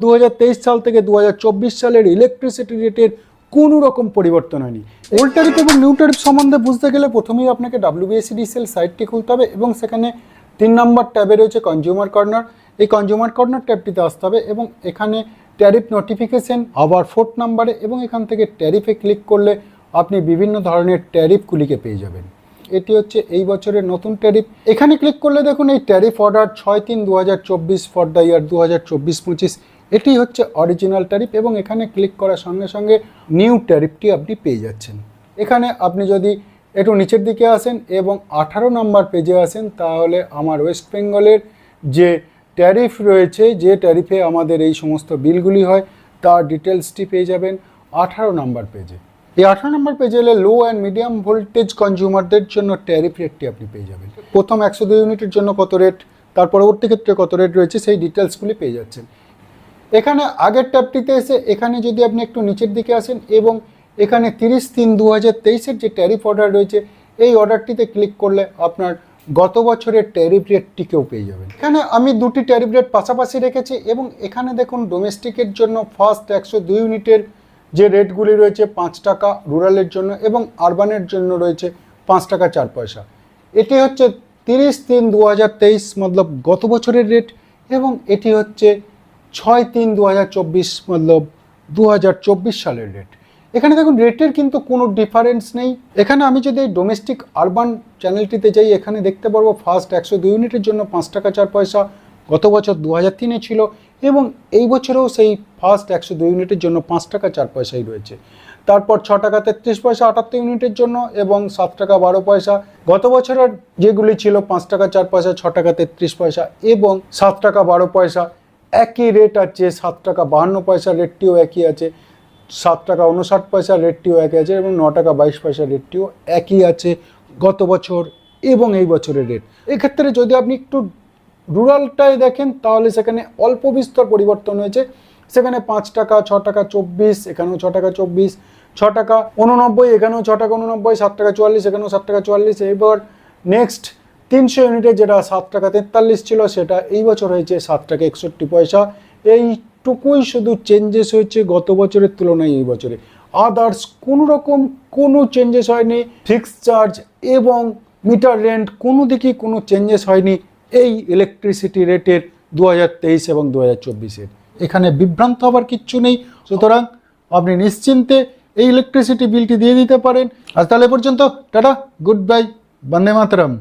দু হাজার তেইশ সাল থেকে দু হাজার চব্বিশ সালের ইলেকট্রিসিটি রেটের কোনো রকম পরিবর্তন হয়নি। ওল্ড ট্যারিফ এবং নিউ ট্যারিফ সম্বন্ধে বুঝতে গেলে প্রথমেই আপনাকে ডাব্লিউবিএসিডিসিএল সাইটটি খুলতে হবে এবং সেখানে তিন নম্বর ট্যাবে রয়েছে কনজিউমার কর্নার এই কনজিউমার কর্নার ট্যাবটিতে আসতে হবে এবং এখানে ট্যারিফ নোটিফিকেশন আবার ফোর্থ নাম্বারে এবং এখান থেকে ট্যারিফে ক্লিক করলে আপনি বিভিন্ন ধরনের ট্যারিফগুলিকে পেয়ে যাবেন। এটি হচ্ছে এই বছরের নতুন ট্যারিফ এখানে ক্লিক করলে দেখুন এই ট্যারিফ অর্ডার ছয় তিন দু হাজার চব্বিশ ফর দ্য ইয়ার দু হাজার চব্বিশ পঁচিশ এটি হচ্ছে অরিজিনাল ট্যারিফ এবং এখানে ক্লিক করার সঙ্গে সঙ্গে নিউ ট্যারিফটি আপনি পেয়ে যাচ্ছেন। এখানে আপনি যদি একটু নিচের দিকে আসেন এবং আঠারো নাম্বার পেজে আসেন, তাহলে আমার ওয়েস্ট বেঙ্গলের যে ট্যারিফ রয়েছে, যে ট্যারিফে আমাদের এই সমস্ত বিলগুলি হয়, তার ডিটেলসটি পেয়ে যাবেন আঠারো নাম্বার পেজে এই আঠারো নম্বর পেজে এলে লো অ্যান্ড মিডিয়াম ভোল্টেজ কনজিউমারদের জন্য ট্যারিফ রেটটি আপনি পেয়ে যাবেন। প্রথম একশো দুই ইউনিটের জন্য কত রেট তার পরবর্তী ক্ষেত্রে কত রেট রয়েছে, সেই ডিটেলসগুলি পেয়ে যাচ্ছেন। এখানে আগের ট্যাবটিতে এসে এখানে যদি আপনি একটু নিচের দিকে আসেন এবং এখানে তিরিশ তিন দু হাজার তেইশের যে ট্যারিফ অর্ডার রয়েছে, এই অর্ডারটিতে ক্লিক করলে আপনার গত বছরের ট্যারিফ রেটটিকেও পেয়ে যাবেন। এখানে আমি দুটি ট্যারিফ রেট পাশাপাশি রেখেছি এবং এখানে দেখুন ডোমেস্টিকের জন্য ফার্স্ট একশো দুই ইউনিটের যে রেটগুলি রয়েছে পাঁচ টাকা রুরালের জন্য এবং আরবানের জন্য রয়েছে পাঁচ টাকা, চার পয়সা। এটি হচ্ছে তিরিশ তিন দু হাজার তেইশ মতলব গত বছরের রেট এবং এটি হচ্ছে ছয় তিন দু হাজার চব্বিশ মতলব দু হাজার চব্বিশ সালের রেট এখানে দেখুন রেটের কিন্তু কোনো ডিফারেন্স নেই। এখানে আমি যদি ডোমেস্টিক আরবান চ্যানেলটিতে যাই, এখানে দেখতে পারব ফার্স্ট একশো দুই ইউনিটের জন্য পাঁচ টাকা চার পয়সা, গত বছর দু হাজার তিনে ছিল এবং এই বছরেও সেই ফার্স্ট একশো দুই ইউনিটের জন্য পাঁচ টাকা চার পয়সাই রয়েছে। তারপর ছ টাকা তেত্রিশ পয়সা আটাত্তর ইউনিটের জন্য এবং সাত টাকা বারো পয়সা। গত বছরের যেগুলি ছিল পাঁচ টাকা চার পয়সা, ছ টাকা তেত্রিশ পয়সা এবং সাত টাকা বারো পয়সা। একই রেট আছে, সাত টাকা বাহান্ন পয়সা রেটটিও একই আছে, সাত টাকা উনষাট পয়সা রেটটিও একই আছে এবং ন টাকা বাইশ পয়সা রেটটিও একই আছে গত বছর এবং এই বছরের রেট এক্ষেত্রে যদি আপনি একটু রুরালটায় দেখেন, তাহলে সেখানে অল্প বিস্তর পরিবর্তন হয়েছে। সেখানে পাঁচ টাকা, ছ টাকা চব্বিশ, এখানেও ছ টাকা চব্বিশ, ছ টাকা উননব্বই এখানেও ছ টাকা উননব্বই সাত টাকা চুয়াল্লিশ, এখানেও সাত টাকা চুয়াল্লিশ এবার নেক্সট তিনশো ইউনিটে যেটা সাত টাকা তেতাল্লিশ ছিল, সেটা এই বছর হয়েছে সাত টাকা একষট্টি পয়সা। এইটুকুই শুধু চেঞ্জেস হয়েছে গত বছরের তুলনায় এই বছরে। আদার্স কোনো রকম কোনো চেঞ্জেস হয়নি। ফিক্স চার্জ এবং মিটার রেন্ট কোনো দিকেই কোনো চেঞ্জেস হয়নি। এই ইলেকট্রিসিটি রেটের দু তেইশ এবং দু হাজার চব্বিশের। এখানে বিভ্রান্ত হবার কিচ্ছু নেই। সুতরাং আপনি নিশ্চিন্তে এই ইলেকট্রিসিটি বিলটি দিয়ে দিতে পারেন। আর তাহলে পর্যন্ত। টাটা, গুড বাই, বন্দে মাতরম।